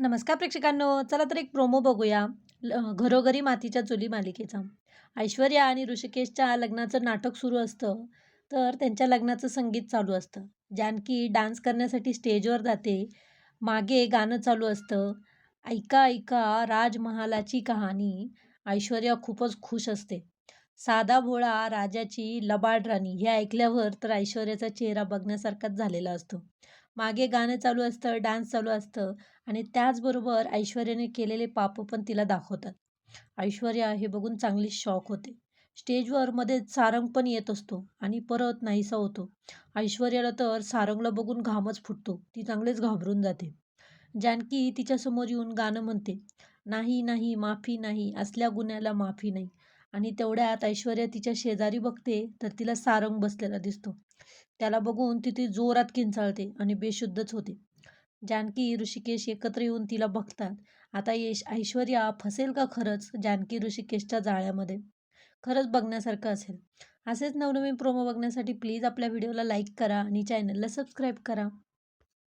नमस्कार प्रेक्षकांनो चला तर एक प्रोमो बघूया. ल- घरोघरी मातीच्या चुली मालिकेचा. ऐश्वर्या आणि ऋषिकेशच्या लग्नाचं नाटक सुरू असतं. तर त्यांच्या लग्नाचं संगीत चालू असतं. जानकी डान्स करण्यासाठी स्टेजवर जाते. मागे गाणं चालू असतं. ऐका ऐका राजमहालाची कहाणी. ऐश्वर्या खूपच खुश असते. साधा भोळा राजाची लबाड राणी हे ऐकल्यावर तर ऐश्वर्याचा चेहरा बघण्यासारखाच झालेला असतो. मागे गाणं चालू असतं डान्स चालू असतं आणि त्याचबरोबर ऐश्वर्याने केलेले पाप पण तिला दाखवतात. ऐश्वर्या हे बघून चांगली शॉक होते. स्टेजवर मध्ये सारंग पण येत असतो आणि परत नाहीसा होतो. ऐश्वर्याला तर सारंगला बघून घामच फुटतो. ती चांगलीच घाबरून जाते. जानकी तिच्यासमोर येऊन गाणं म्हणते नाही नाही माफी नाही असल्या गुन्ह्याला माफी नाही. आणि तेवढ्यात ऐश्वर्या तिच्या शेजारी बघते तर तिला सारंग बसलेला दिसतो. त्याला बघून ती जोरात किंचाळते आणि बेशुद्धच होते. जानकी ऋषिकेश एकत्र येऊन तिला बघतात. आता यश ऐश्वर्या फसेल का खरंच? जानकी ऋषिकेशच्या जाळ्यामध्ये. खरंच बघण्यासारखं असेल. असेच नवनवीन प्रोमो बघण्यासाठी प्लीज आपल्या व्हिडिओला लाईक करा आणि चॅनलला सबस्क्राईब करा.